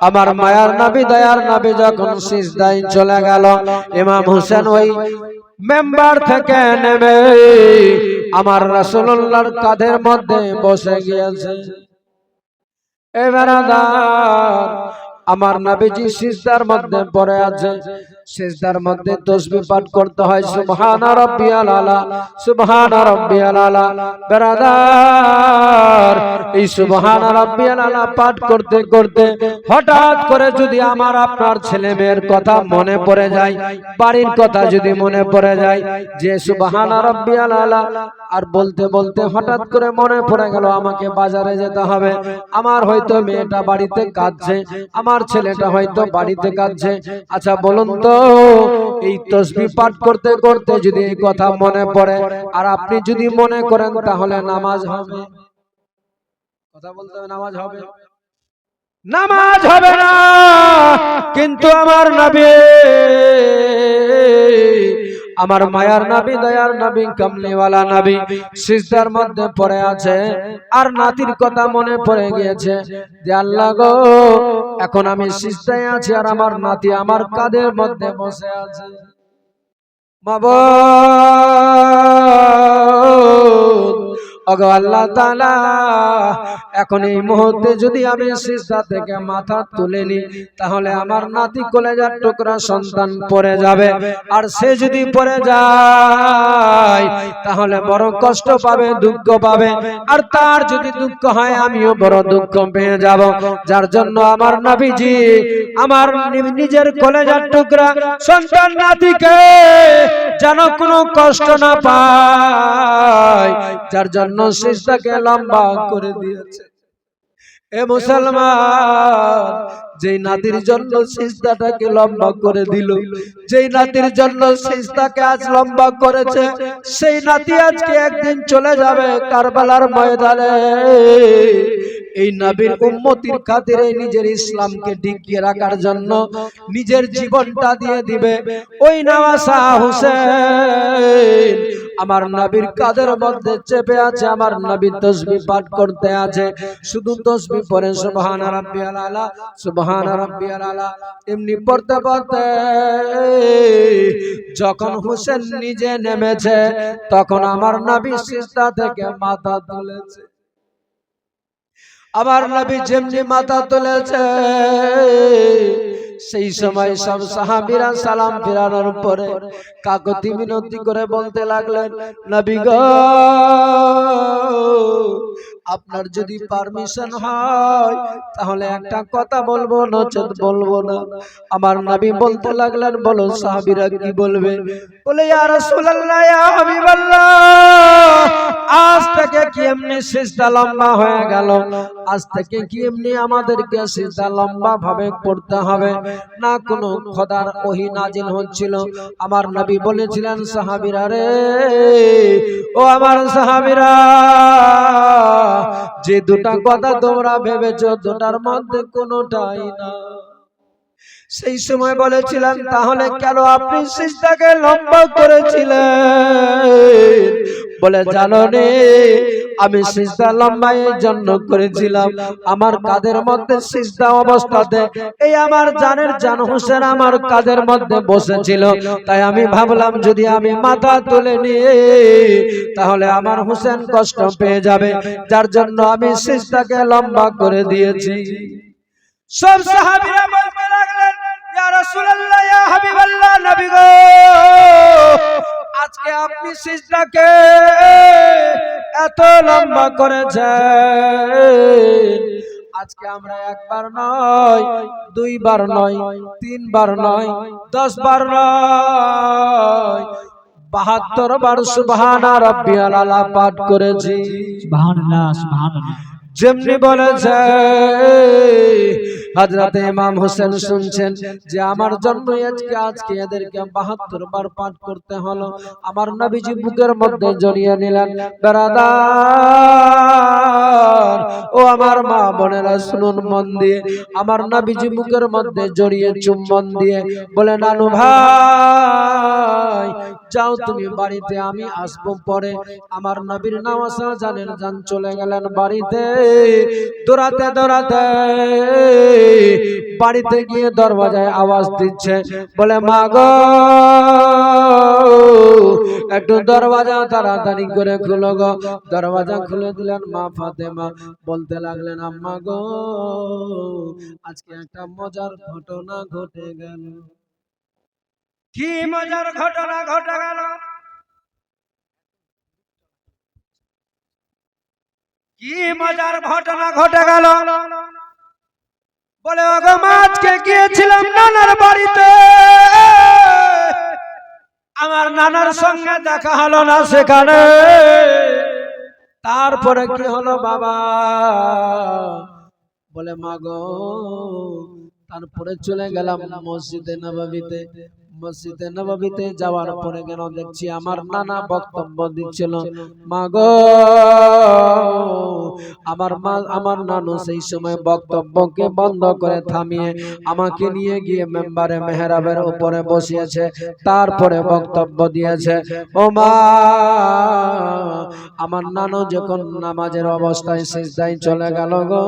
আমার মায়ার নাবি, দয়ার নাবি যখন সিজদাই চলে গেল, ইমাম হোসেন ওই মেম্বার থেকে নেমে আমার রসুল্লার কাঁধের মধ্যে বসে গিয়েছে। এবার আমার নাবিজি সিজদার মধ্যে পড়ে আছে। সিজদার মধ্যে তসবিহ পাঠ করতে হয় সুবহানা রাব্বিয়াল আলা সুবহানা রাব্বিয়াল আলা বেরাদার। এই সুবহানা রাব্বিয়াল আলা পাঠ করতে করতে হঠাৎ করে যদি আমার আপনার ছেলে মেয়ের কথা মনে পড়ে যায় বাড়ির কথা যদি মনে পড়ে যায় যে সুবহানা রাব্বিয়াল আলা আর বলতে বলতে হঠাৎ করে মনে পড়ে গেল আমাকে বাজারে যেতে হবে। আমার হয়তো মেয়েটা বাড়িতে কাঁদছে আমার ছেলেটা হয়তো বাড়িতে কাঁদছে আচ্ছা বলুন তো এই তসবি পাঠ করতে করতে যদি এই কথা মনে পড়ে, আর আপনি যদি মনে করেন তাহলে নামাজ হবে। কথা বলতে হবে, নামাজ হবে? নামাজ হবে না, কিন্তু আমার নবী আমার মায়ার নাবি দয়ার নাবি কামলিওয়ালা নাবি। সিজদার মধ্যে পড়ে আছে। আর নাতির কথা মনে পড়ে গিয়েছে। যে আল্লাহ গো এখন আমি সিজদায় আছি আর আমার নাতি আমার কাদের মধ্যে বসে আছে। মাবুদ ওগো আল্লাহ তাআলা, এখন এই মুহূর্তে যদি আমি সিজদা থেকে মাথা তুলে নি তাহলে আমার নাতি কলেজার টুকরা সন্তান পড়ে যাবে। আর সে যদি পড়ে যায়, তাহলে বড় কষ্ট পাবে, দুঃখ পাবে। আর তার যদি দুঃখ হয়, আমিও বড় দুঃখ পেয়ে যাব। যার জন্য আমার আমার নিজের কলেজার টুকরা সন্তান নাতিকে যেন কোনো কষ্ট না পায়, যার জন্য সিজদাকে লম্বা করে দিয়েছে। এ মুসলমান, যেই নাতির জন্য সিজদাটাকে লম্বা করে দিল, যেই নাতির জন্য সিজদাকে আজ লম্বা করেছে, সেই নাতি আজকে একদিন চলে যাবে কারবালার ময়দানে। এই নবীর উম্মতির খাতিরে নিজের ইসলামকে টিকিয়ে রাখার জন্য নিজের জীবনটা দিয়ে দিবে। ওই নওয়াসা হুসেন, আমার নবীর কাদের মধ্যে চেপে আছে, আমার নবী তসবি পাঠ করতে আছে। শুধু তসবি পড়ে, সুবহান রাব্বিয়াল আলা, সুবহান রাব্বিয়াল আলা। এমনি পড়তে পড়তে যখন হুসেন নিজে নেমেছে, তখন আমার নবী সিজদা থেকে মাথা তুলেছে। আমার নবী যেমনি মাথা তুলেছে সেই সময় সব সাহাবিরা সালাম ফিরানোর পরে কাকতি মিনতি করে বলতে লাগলেন নবী গো আপনার যদি পারমিশন হয় তাহলে একটা কথা বলব নচেত বলব না। আমার নবী বলতে লাগলেন বলো সাহাবীরা কি বলবে? বলে ইয়া রাসূলুল্লাহ ইয়া হাবিবাল্লাহ আজ থেকে কি এমনি সিজদা লম্বা হয়ে গেল? আজ থেকে কি এমনি আমাদেরকে সিজদা লম্বা ভাবে করতে হবে। না কোনো খোদার ওহি নাজিল হচ্ছিল। আমার নবী বলেছিলেন সাহাবীরা রে ও আমার সাহাবীরা যে দুটা কথা তোমরা ভেবেছো দুটার মধ্যে কোনোটাই না। সেই সময় বলেছিলাম তাহলে কেন আপনি সিজদাকে লম্বা করেছিলেন? বলে জানো রে আমি সিজদা লম্বা এই জন্য করেছিলাম। আমার কাদের মধ্যে সিজদা অবস্থাতে এই আমার জানের জান হোসেন আমার কাদের মধ্যে বসেছিল। তাই আমি ভাবলাম যদি আমি মাথা তুলে নিয়ে তাহলে আমার হোসেন কষ্ট পেয়ে যাবে। যার জন্য আমি সিজদাকে লম্বা করে দিয়েছি। সব সাহাবীরা বলতে রাসূলুল্লাহ ইয়া হাবিবাল্লাহ নবী গো। আজকে আপনি সিজদাকে এত লম্বা করেছেন। আজকে আমরা একবার নয় দুইবার নয় তিনবার নয় দশ বার নয় বাহাত্তর বার সুবহানা রাব্বিয়াল আলা পাঠ করেছি। সুবহানাল্লাহ সুবহানাল্লাহ। যেমনি বলেছে হযরত ইমাম হোসেন শুনছেন যে আমার জন্য আজকে আজকে এদেরকে 72 বার পাঠ করতে হলো। আমার নবীজি বুকের মধ্যে জড়িয়ে নিলেন বেরাদার ও আমার মা বোনেরা শুনুন মন দিয়ে। আমার নবীজি বুকের মধ্যে জড়িয়ে চুম্বন দিয়ে বলে নানু ভাই যাও তুমি বাড়িতে আমি আসব পরে। আমার নবীর নামাজা জানেন জান চলে গেলেন বাড়িতে। দৌড়াতে। দৌড়াতে বাড়িতে গিয়ে দরওয়াজায় আওয়াজ দিচ্ছে, বলে, মা গো, একটু দরওয়াজা তাড়াতাড়ি করে খুলো গো। দরওয়াজা খুলে দিলেন মা ফাতেমা। বলতে লাগলেন, আম্মা গো, আজকে একটা মজার ঘটনা ঘটে গেল। কি মজার ঘটনা ঘটে গেল? কি মজার ঘটনা ঘটে গেল? বলে আজকে গিয়েছিলাম নানার বাড়িতে। আমার নানার সঙ্গে দেখা হলো না সেখানে। তারপরে কি হলো বাবা? বলে মাগো তারপরে চলে গেলাম মসজিদে নবাবিতে। মসজিদে নবাবিতে যাওয়ার পরে কেন দেখছি আমার নানা বক্তব্য দিচ্ছিল মা গো আমার মা, আমার নানু সেই সময় বক্তব্যকে বন্ধ করে থামিয়ে আমাকে নিয়ে গিয়ে মেম্বারে মেহরাবের উপরে বসিয়েছে, তারপরে বক্তব্য দিয়েছে, ও মা, আমার নানু যখন নামাজের অবস্থায় শেষদায় চলে গেল গো,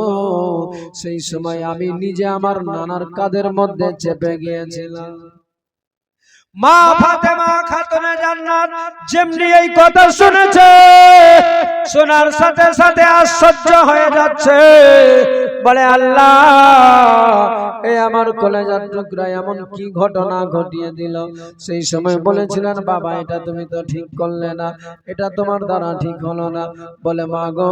সেই সময় আমি নিজে আমার নানার কাদের মধ্যে চেপে গিয়েছিলাম। মা ফাতেমা খাতুনে জান্নাত যেমনি এই কথা শুনেছে শোনার সাথে সাথে আশ্চর্য হয়ে যাচ্ছে। বলে, আল্লাহ এই আমার কলেজার টুকরা এমন কি ঘটনা ঘটিয়ে দিল? সেই সময় বলেছিলেন, বাবা, এটা তুমি তো ঠিক করলে না, এটা তোমার দ্বারা ঠিক হলো না। বলে, মা গো,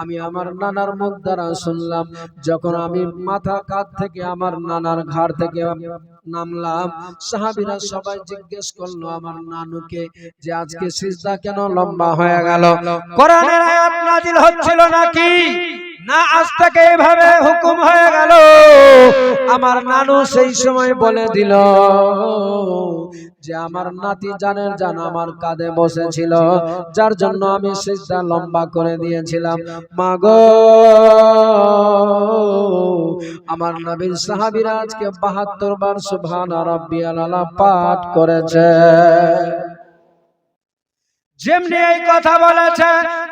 আমি আমার নানার মুখ দ্বারা শুনলাম, যখন আমি মাথা কাঁধ থেকে আমার নানার ঘাড় থেকে নামলাম, সাহাবিরা সবাই জিজ্ঞেস করল আমার নানুকে যে আজকে সিজদা কেন লম্বা হয়ে গেল? কোরআনের আয়াত নাজিল হচ্ছিল নাকি? না, আজ থেকে এইভাবে হুকুম হয়ে গেল। আমার নানু সেই সময় বলে দিল যে, আমার নাতি জানের জান আমার কাঁধে বসেছিল, যার জন্য আমি সিজদা লম্বা করে দিয়েছিলাম। মাগো আমার নবীর সাহাবীরা আজকে বাহাত্তর বার সুবহান রাব্বিয়াল আলা পাঠ করেছে। যেমনি এই কথা বলেছে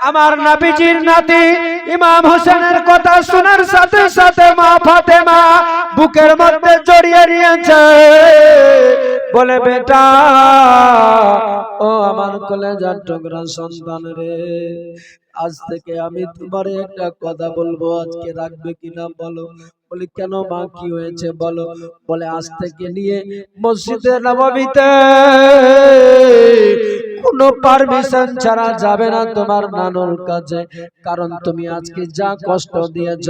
আমার নবীজির নাতি, ইমাম হোসেনের কথা শোনার সাথে সাথে মা ফাতেমা বুকের মধ্যে জড়িয়ে নিয়েছে। বলে, বেটা, ও আমার কলেজার টুকরা সন্তান রে, আজ থেকে আমি তোমার একটা কথা বলব, আজকে রাখবে কিনা বলো? বলি, কেন মা, কি হয়েছে বলো? বলে, আজ থেকে নিয়ে মসজিদে নবমীতে কোনো পারমিশন ছাড়া যাবে না তোমার নানুর কাছে। কারণ তুমি আজকে যা কষ্ট দিয়েছ,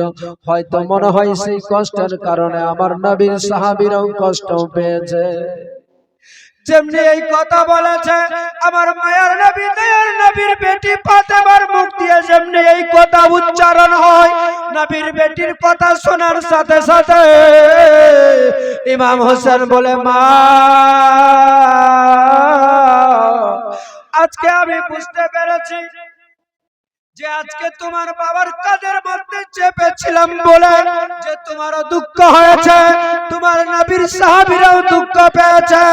হয়তো মনে হয় সেই কষ্টের কারণে আমার নবীর সাহাবীরাও কষ্ট পেয়েছে। যেমনি এই কথা বলেছে, আমার মায়ের নবী দয়ার নবীর বেটি ফাতেমার মুখ দিয়ে যেমনি এই কথা উচ্চারণ হয়, নবীর বেটির কথা শোনার সাথে সাথে ইমাম হোসেন বলে, মা আজকে আমি বুঝতে পেরেছি যে আজকে তোমার বাবার কাদের মধ্যে চেপেছিলাম বলে যে তোমারও দুঃখ হয়েছে, তোমার নবীর সাহাবীরাও দুঃখ পেয়েছে,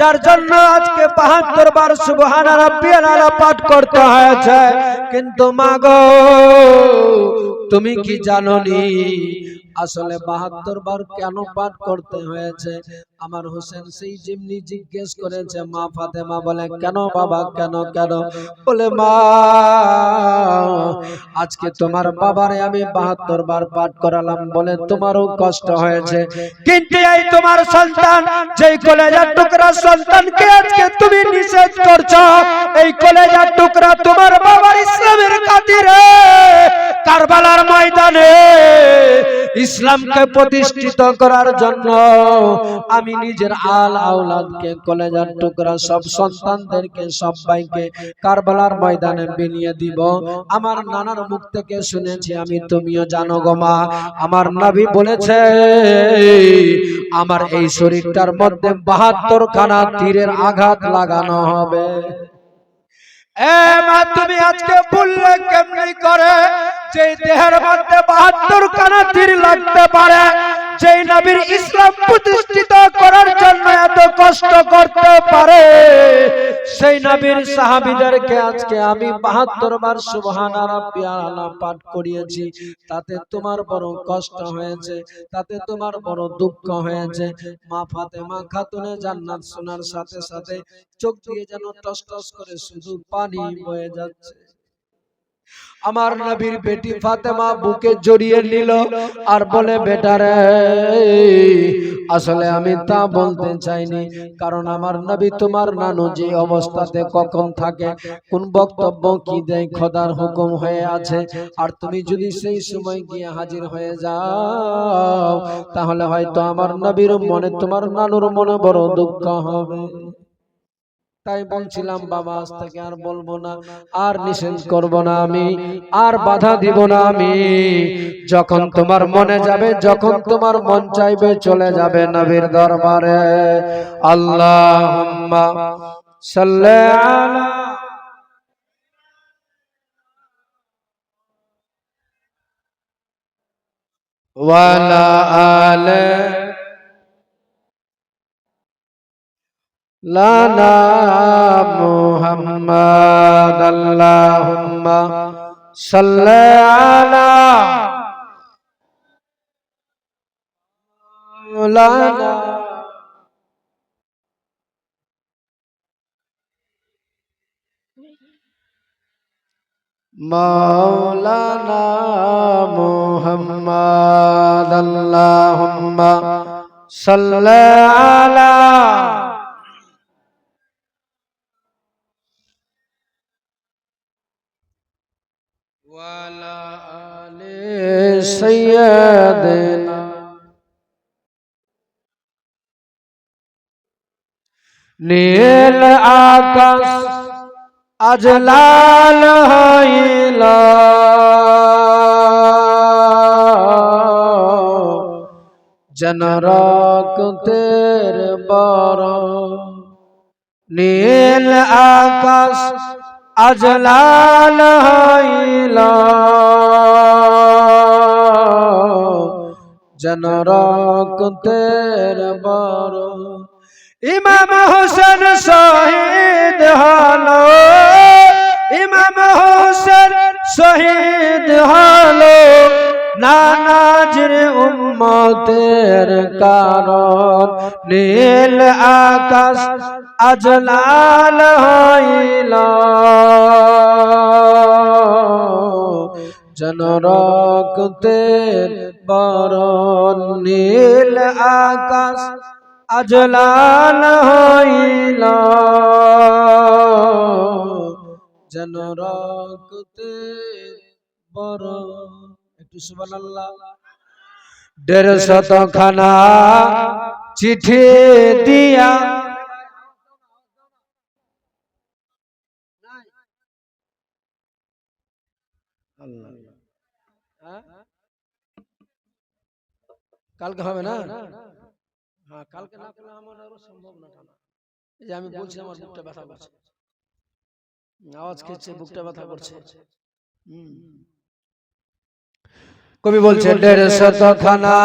যার জন্য আজকে বাহাত্তর বার সুবহান রাব্বিয়াল পাঠ করতে হয়েছে। কিন্তু মাগো, তুমি কি জানোনি, আসলে বাহাত্তর বার কেন পাঠ করতে হয়েছে? আমার হোসেন সেই যেমনি জিজ্ঞেস করেছে মা ফাতেমা বলে কেন বাবা কেন কেন? বলে মা আজকে তোমার বাবারে আমি বাহাত্তর বার পাঠ করালাম বলে তোমারও কষ্ট হয়েছে। কিন্তু এই তোমার সন্তান যেই কলেজার টুকরা সন্তানকে আজকে তুমি নিষেধ করছ এই কলেজার টুকরা তোমার বাবার ইসলামের খাতিরে। কারবালার ময়দানে ইসলামকে প্রতিষ্ঠিত করার জন্য আমি নিজের আল আওলাদকে, কলেজার টুকরা সব সন্তানদেরকে, সবাইকে কারবালার ময়দানে বিনিয়ে দিব। আমার নানার মুখ থেকে শুনেছি, আমি তুমিও জানো গো মা। আমার নবী বলেছে, আমার এই শরীরটার মধ্যে বাহাত্তর খানা তীরের আঘাত লাগানো হবে। এ মা, তুমি আজকে বললে কেমনি করে? দেহের মধ্যে বাহাত্তর কানা তীর লাগতে পারে নবীর ইসলাম প্রতিষ্ঠিত করার জন্য এত কষ্ট করতে পারে, সেই নবীর সাহাবীদেরকে আজকে আমি বাহাত্তর বার পাঠ করিয়েছি। তাতে তোমার বড় কষ্ট হয়েছে, তাতে তোমার বড় দুঃখ হয়েছে। মা ফাতেমা খাতুনে জান্নাত শোনার সাথে সাথে চোখ দিয়ে যেন টস টস করে শুধু পানি বয়ে যাচ্ছে। আমার নবীর বেটি ফাতেমা বুকে জড়িয়ে নিল আর বলে বেটারে আসলে আমি তা বলতে চাইনি। কারণ আমার নবী তোমার নানু যে অবস্থাতে কখন থাকে কোন বক্তব্য কি দেয় খোদার হুকুম হয়ে আছে? আর তুমি যদি সেই সময় গিয়ে হাজির হয়ে যাও তাহলে হয়তো আমার নবীর মনে তোমার নানুর মনে বড় দুঃখ হবে। তাই বলছিলাম বাবা আজ থেকে আর বলব না। আর নিষেধ করব না আমি। আর বাধা দিব না আমি। যখন তোমার মনে যাবে যখন তোমার মন চাইবে চলে যাবে নবীর দরবারে। আল্লাহ সাল্লি আলা ওয়ালা আলে لنا محمد اللهم صل على مولانا مولانا محمد اللهم صل على سيدنا নীল আকাশ আজ লাল হইল জন রক্তের বর নীল আকাশ আজ লাল হইল। যেন রক্তের ইমাম হোসেন শহীদ হল। ইমাম হোসেন শহীদ হলো। নানাজির উম্মতের কারণ, নীল আকাশ আজ লাল হইল। জন রক্তের বরণ, নীল আকাশ আজ লাল হইল। জন রক্তের বরণ একটু সুবহানাল্লাহ। দেড় শত খানা চিঠি দিয়া হ্যাঁ? কালকে হবে না? হ্যাঁ কালকে না করলে আমার আরও সম্ভব না এই যে আমি বলছি আমার বুকটা ব্যথা করছে। আওয়াজ খেয়েছে বুকটা ব্যথা করছে। হুম। কবি বলছে দেড় শত খানা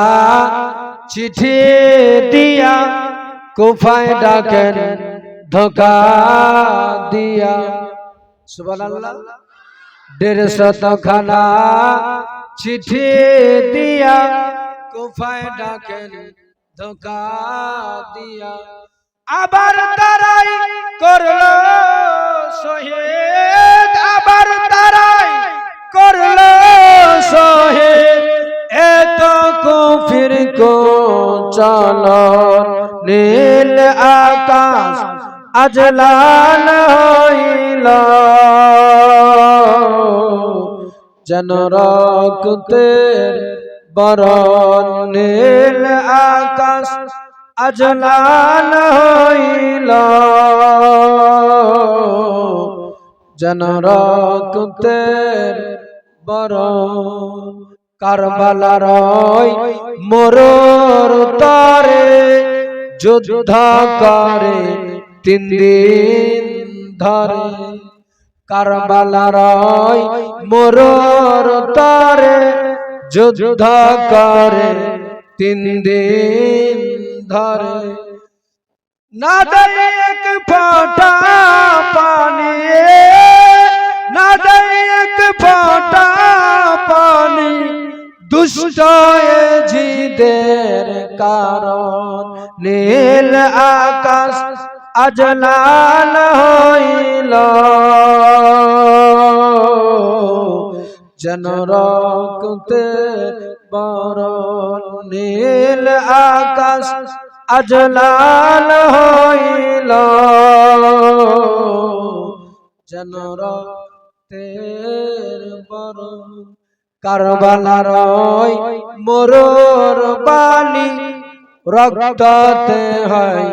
চিঠি দিয়া কুফায় ডাকেন, ধোকা দিয়া। সুবহানাল্লাহ। দেড় শত খানা চিঠি দিয়া কুফায় ডাকেন, ধোকা দিয়া। আবার তারাই করল শহীদ, আবার তারাই করল শহীদ এত কুফির কো চলো নীল আকাশ আজ লাল হইল। যেন রক্তের বরণ, নীল আকাশ আজ লাল হইল। যেন রক্তের বরণ। কারবালার মোরর তরে যুদ্ধ করে তিন দিন ধরে। কারবালার মোরর তরে যুদ্ধ করে তিন দিন ধরে। না এক ফোঁটা পানি। না দেয় এক ফোঁটা পানি। দুষ্ট জিদের কারণ। নীল আকাশ আজ লাল হইল। যেন রক্তে বরণ। নীল আকাশ আজ লাল হইল। যেন রক্তের বরণ। কারবালার মোরর বালি রক্ততে হয়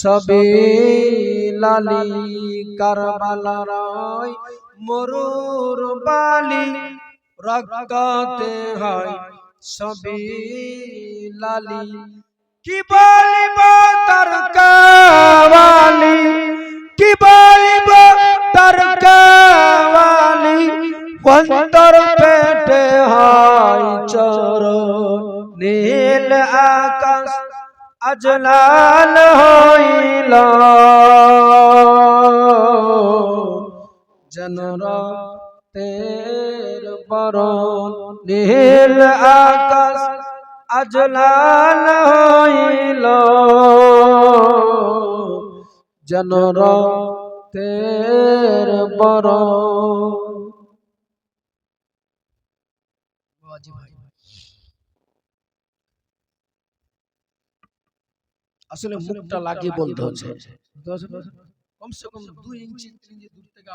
সবই লালি। কারবালার মোরর বালি রক্ততে হয় সবই লালি। কি বলিব তার কাওয়ালি? কি বলিব অন্তর পেটে হয় চর নীল আকাশ আজ লাল হইল। জনর তের বরণ, নীল আকাশ আজ লাল হইল। জনর তের বরণ আসলে মুখটা লাগিয়ে বলতে হচ্ছে। কমসে কম দুই ইঞ্চি তিন ইঞ্চি দূর থেকে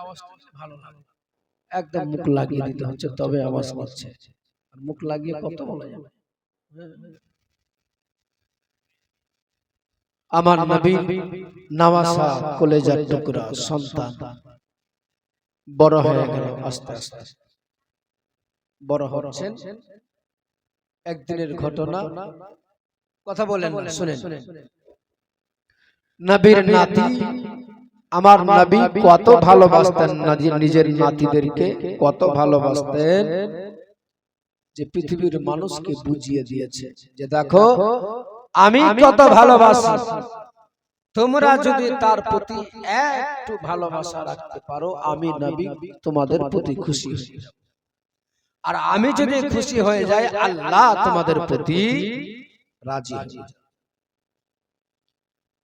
ভালো লাগে। একদম মুখ লাগিয়ে দিতে হচ্ছে তবে আওয়াজ করছে আর মুখ লাগিয়ে কত বলা যাবে? আমার নবী নামাসা কলেজার টুকরা সন্তান। বড় হয়ে গেল আস্তে আস্তে বড় হচ্ছেন একদিনের ঘটনা। কথা বলেন শুনেন। নবীর নাতি আমার নবী কত ভালোবাসতেন নাজি- নিজের নাতিদেরকে কত ভালোবাসতেন। যে পৃথিবীর মানুষকে বুঝিয়ে দিয়েছে যে দেখো আমি কত ভালোবাসি। তোমরা যদি তার প্রতি একটু ভালোবাসা রাখতে পারো আমি নবী তোমাদের প্রতি খুশি আর আমি যদি খুশি হয়ে যাই আল্লাহ তোমাদের প্রতি রাজি হয়ে যায়।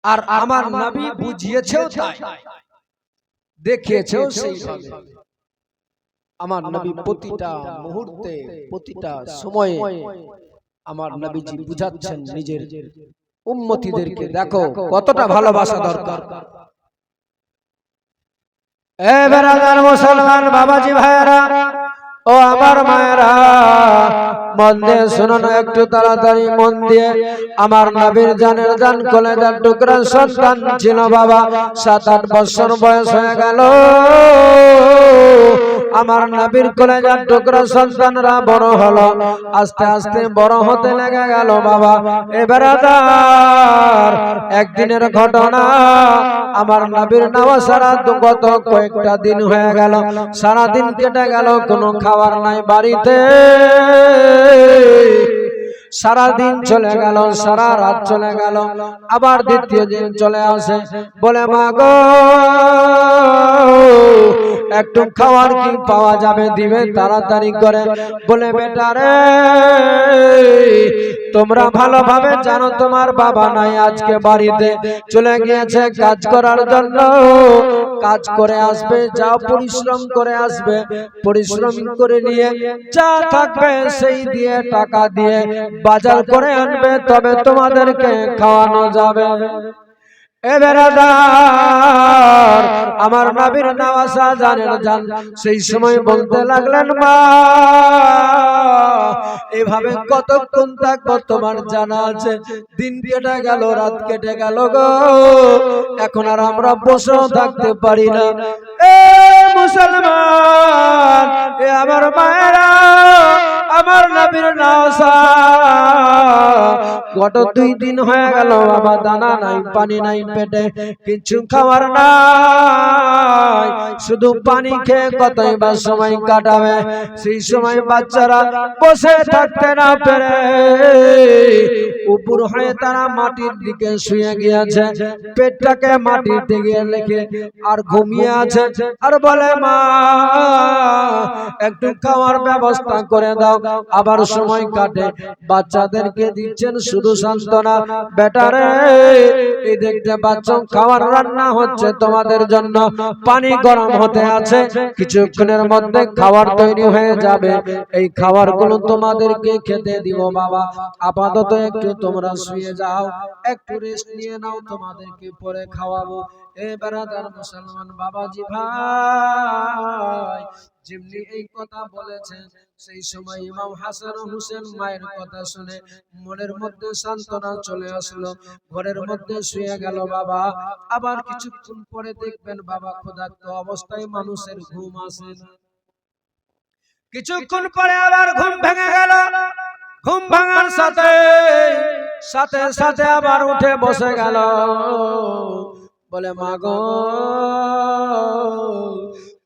আর আমার নবী বুঝিয়েছেও তাই। দেখিয়েছেও সেইভাবে। আমার নবী প্রতিটা মুহূর্তে প্রতিটা সময়ে আমার নবীজি বুঝাচ্ছেন নিজের উম্মতিদেরকে দেখো কতটা ভালোবাসা দরকার। এ বেরাদার মুসলমান বাবাজি ভাইয়েরা ও আমার মায়েরা। মন শুনুন, একটু তাড়াতাড়ি মন আমার নবীর জানের জান কলেজার টুকরা সন্তান ছিল বাবা, সাত আট বছর বয়স হয়ে গেল। আমার নবীর কলেজার টুকরা সন্তানরা বড় হলো। আস্তে আস্তে বড় হতে লেগে গেল বাবা। এবার একদিনের ঘটনা। আমার নবীর নামা সারা গত কয়েকটা দিন হয়ে গেল। সারা দিন কেটে গেল, কোনো খাবার নাই বাড়িতে। সারা দিন চলে গেল, সারা রাত চলে গেল। আবার দ্বিতীয় দিন চলে আসে। বলে, মা গো একটু খাবার কি পাওয়া যাবে? দিবে, তাড়াতাড়ি করে। বলে, বেটা রে, তোমরা ভালোভাবে জানো তোমার বাবা নাই আজকে বাড়িতে। চলে গিয়েছে কাজ করার জন্য। কাজ করে আসবে যা পরিশ্রম করে আসবে। পরিশ্রম করে নিয়ে যা থাকবে সেই দিয়ে টাকা দিয়ে বাজার করে আনবে, তবে তোমাদেরকে খাওয়ানো যাবে। এ বেড়াদার, আমার নবীর নামাজা জানেন জান সেই সময় বলতে লাগলেন, মা, এভাবে কতক্ষণ থাকব তোমার জানা আছে? দিন কেটে গেল, রাত কেটে গেল গো। এখন আর আমরা বসেও থাকতে পারি না। এ মুসলমান, এ আমার মায়েরা আমার নবীর নাওসা গত দুই দিন হয়ে গেল, বাবা, দানা নাই, পানি নাই পেটে, কিছু খাবার নাই। শুধু পানি খেয়ে কতই বা সময় কাটাবে? সেই সময় বাচ্চারা বসে থাকতে না পেরে। উপর হয়ে তারা মাটির দিকে শুয়ে গিয়েছে, পেটটাকে মাটির দিকে লেখে আর ঘুমিয়ে আছে। আর বলে, মা, একটু খাওয়ার ব্যবস্থা করে দাও। আবার সময় কাটে। বাচ্চাদেরকে দিচ্ছেন শুধু সান্ত্বনা। বেটারে এই দেখতে পাচ্ছ খাবার রান্না হচ্ছে তোমাদের জন্য। পানি গরম হতে আছে। কিছুক্ষণের মধ্যে খাবার তৈরি হয়ে যাবে। এই খাবারগুলো তোমাদেরকে খেতে দিব বাবা। আপাতত একটু তোমরা শুয়ে যাও। একটু রেস্ট নিয়ে নাও তোমাদেরকে পরে খাওয়াবো। এ বেড়াদার মুসলমান বাবাজি ভাই। যেমনি এই কথা বলেছেন সেই সময় ইমাম হাসান ও হুসেন মায়ের কথা শুনে মনের মধ্যে সান্ত্বনা চলে আসলো। ঘরের মধ্যে শুয়ে গেল বাবা। আবার কিছুক্ষণ পরে দেখবেন বাবা ক্ষুধার্ত অবস্থায় মানুষের ঘুম আসে কিছুক্ষণ পরে আবার ঘুম ভেঙে গেল। ঘুম ভাঙার সাথে সাথে সাথে আবার উঠে বসে গেল। বলে, মা গো,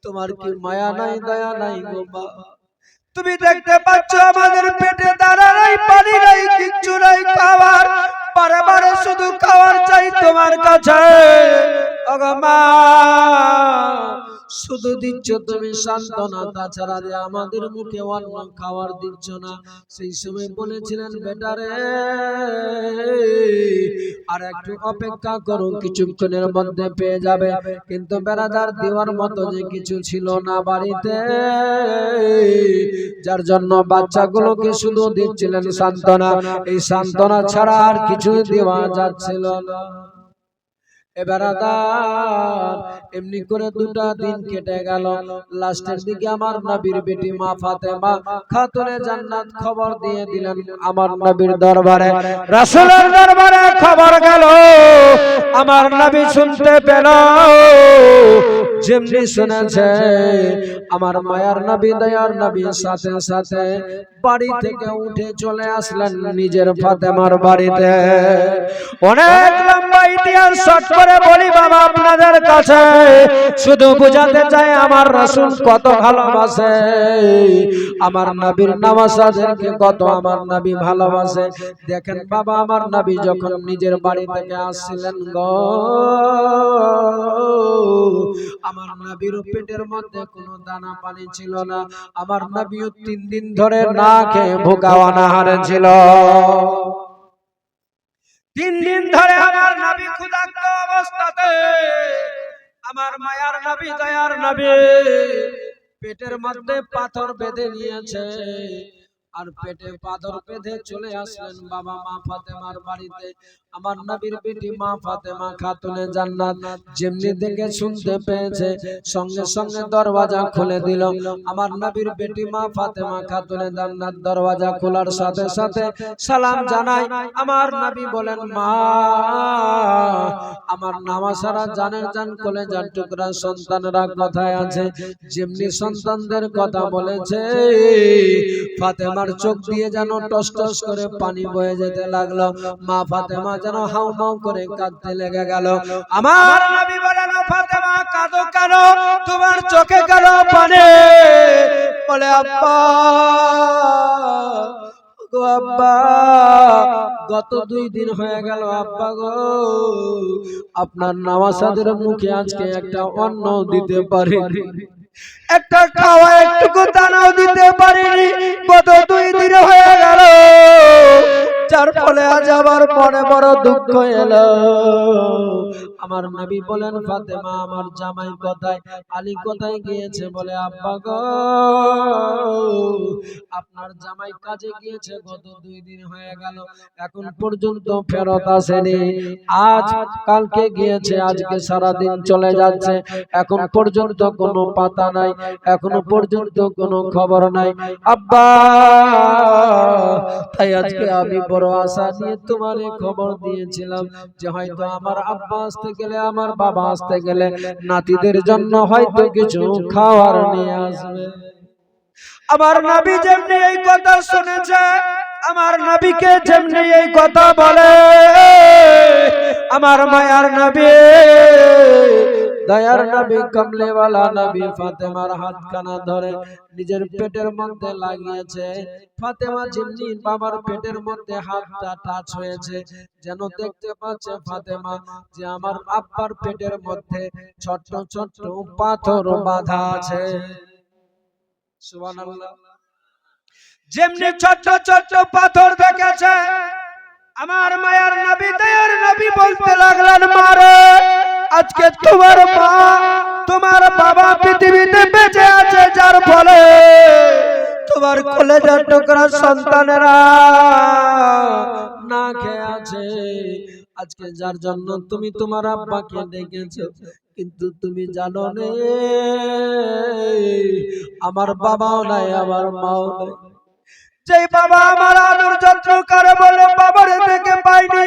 তোমার কি মায়া নাই, দয়া নাই গো মা তুমি দেখতে পাচ্ছ আমাদের পেটে দাঁড়া নাই, পানি নাই, কিচ্ছু নাই খাওয়ার বারে বারে শুধু খাওয়ার চাই তোমার কাছে। শুধু দিচ্ছ তুমি সান্ত্বনা, তাছাড়া যে আমাদের মুখে অন্য খাবার দিচ্ছ না। সেই সময় বলেছিলেন বেটারে আর একটু অপেক্ষা করো, কিছুক্ষণের মধ্যে পেয়ে যাবে। কিন্তু বেড়াদার দেওয়ার মতো যে কিছু ছিল না বাড়িতে, যার জন্য বাচ্চাগুলোকে শুধু দিচ্ছিলেন সান্ত্বনা। এই সান্ত্বনা ছাড়া আর কিছু দেওয়া যাচ্ছিল না। এবারাদার এমনি করে দুটা দিন কেটে গেল। লাস্টের দিকে আমার নবীর বেটি মা ফাতেমা খাতুনে জান্নাত খবর দিয়ে দিলেন আমার নবীর দরবারে। রাসূলের দরবারে খবর গেল। আমার নবী শুনতে পেল। যেমনি শুনেছে আমার মায়ার নবী দয়ার নবী সাথে সাথে বাড়ি থেকে উঠে চলে আসলেন নিজের ফাতেমার বাড়িতে। অনেক লম্বা ইতিহাস শর্ট করে বলি বাবা আপনাদের কাছে। শুধু বুঝাতে চাই আমার রাসূল কত ভালোবাসে। আমার নবীর নামাজাদেরকে কত আমার নবী ভালোবাসে। দেখেন বাবা আমার নবী যখন নিজের বাড়ি থেকে আসছিলেন গো আমার নবীর পেটের মধ্যে কোনো দানা পানি ছিল না। আমার নবীও তিন দিন ধরে না খেয়ে ভোকা অনাহারে ছিল। তিন দিন ধরে আমার নবী ক্ষুধার্ত অবস্থাতে আমার মায়ার নবী, দয়ার নবী পেটের মধ্যে পাথর বেঁধে নিয়েছে। আর পেটে পাথর বেঁধে চলে আসলেন বাবা মা ফাতেমার বাড়িতে। আমার নবীর বেটি মা ফাতেমা খাতুনে জান্নাত। যেমনি দেখে শুনতে পেয়েছে সঙ্গে সঙ্গে দরওয়াজা খুলে দিল। আমার নবীর বেটি মা ফাতেমা খাতুনে জান্নাত দরওয়াজা খোলার সাথে সাথে সালাম জানাই আমার নবী বলেন মা আমার নামাসারা জানের জান কোলে যার টুকরা সন্তানরা কথায় আছে। যেমনি সন্তানদের কথা বলেছে, ফাতেমার চোখ দিয়ে যেন টস টস করে পানি বয়ে যেতে লাগল। মা ফাতেমা যেন হাউ মাউ করে কাঁদতে লেগে গেল। আমার নবী বলেন ফাতেমা, কাঁদো কেন? তোমার চোখে কেন পানি। বলে, আব্বা গো আব্বা, গত দুই দিন হয়ে গেল আব্বা গো। আপনার নামাজাদের মুখে আজকে একটা অন্ন দিতে পারে একটা খাওয়া একটুকু দানাও দিতে পারিনি। গত দুই দিন হয়ে গেল। ফলে আজ আবার মনে বড় দুঃখ এলো। আমার নবী বলেন ফাতেমা আমার জামাই কোথায়? আলী কোথায় গিয়েছে বলে আব্বা গো আপনার জামাই কাজে গিয়েছে গত দুই দিন হয়ে গেল। এখন পর্যন্ত ফেরত আসেনি। আজ কালকে গিয়েছে আজকে সারা দিন চলে যাচ্ছে। এখন পর্যন্ত কোনো পাতা নাই এখনও পর্যন্ত কোনো খবর নাই। আব্বা তাই আজকে আমি বড় আশা নিয়ে তোমার খবর দিয়েছিলাম যে হয়তো আমার আব্বা আসতে গেলে, আমার বাবা আসতে গেলে নাতিদের জন্য হয়তো কিছু খাওয়ার নিয়ে আসবে। আমার নাবি যেমনি এই কথা শুনেছে, আমার নবীকে যেমনি এই কথা বলে, আমার মায়ার নবী দয়ার নবী কমলেওয়ালা নবী ফাতেমার হাত কানা ধরে নিজের পেটের মধ্যে লাগিয়েছে। ফাতেমা যেমনি বাবার পেটের মধ্যে হাতটা টাচ হয়েছে। যেন দেখতে পাচ্ছে ফাতেমা যে আমার আব্বার পেটের মধ্যে ছোট্ট ছোট্ট পাথর বাঁধা আছে। যেমনি ছোট্ট ছোট্ট পাথর দেখেছে, আমার মায়ার নবী, দয়ার নবী বলতে লাগলেন, মারে। আজকে তোমার মা তোমার বাবা পৃথিবীতে বেঁচে আছে, যার ফলে তোমার কলেজার টুকরা সন্তানেরা না খেয়ে আছে। আজকে যার জন্য তুমি তোমার আব্বাকে ডেকেছো, কিন্তু তুমি জানো নে, আমার বাবাও নাই, আমার মাও নাই। বাবা আমার যত্ন করে বলে বাবার থেকে পাইনি,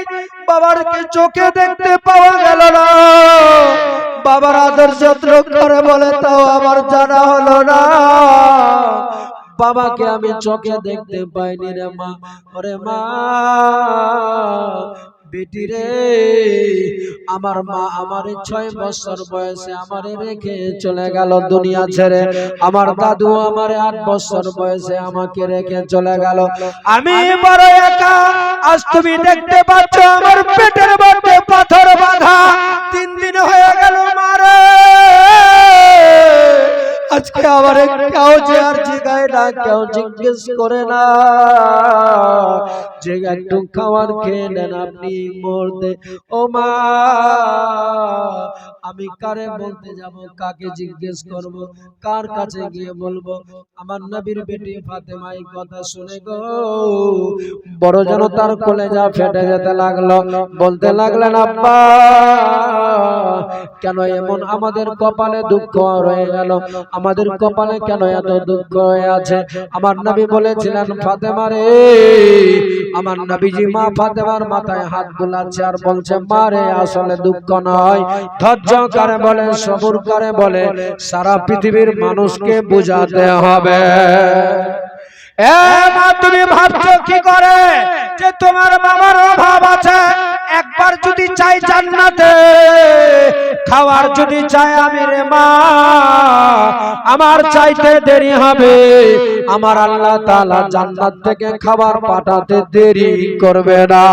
বাবার চোখে দেখতে পাওয়া গেল না? বাবার আদর যত্ন করে বলে তাও আমার জানা হলো না। বাবাকে আমি চোখে দেখতে পাইনি রে মা। মা বেটি রে, আমার মা আমার ছয় বছর বয়সে আমারে রেখে চলে গেল দুনিয়া ছেড়ে। আমার দাদু আমার আট বছর বয়সে আমাকে রেখে চলে গেল। আমি বড় একা, আজ তুমি দেখতে পাচ্ছ আমার পেটের মধ্যে পাথর বাঁধা। আজকে আমার কেউ যে আর জিগায় না, কেউ জিজ্ঞেস করে না। যে একটু খাবার খেয়ে নেন আপনি মরতে। ও মা, আমি কারে বলতে যাব, কাকে জিজ্ঞেস করব, কার কাছে গিয়ে বলব? আমার নবীর বেটি ফাতেমা এই কথা শুনে গো বড় যেন তার কলেজা ফেটে যেতে লাগল। বলতে লাগলেন, আব্বা, কেন এমন আমাদের কপালে দুঃখ রয়ে গেল? আমাদের কপালে কেন এত দুঃখ হয়ে আছে? আমার নবী বলেছিলেন, ফাতেমা রে, আমার নবীজি মা ফাতেমার মাথায় হাত বুলাচ্ছে আর বলছে, মা রে, আসলে দুঃখ নয়। ধৈর্য করে বলে, সবুর করে বলে, সারা পৃথিবীর মানুষকে বুঝাতে হবে। মা তুমি ভাবছ কি করে? যে তোমার বাবার অভাব আছে? একবার যদি চাই জান্নাতে, খাওয়ার যদি চাই আমি রে মা, আমার চাইতে দেরি হবে। আমার আল্লাহ তালা জান্নাত থেকে খাবার পাঠাতে দেরি করবে না।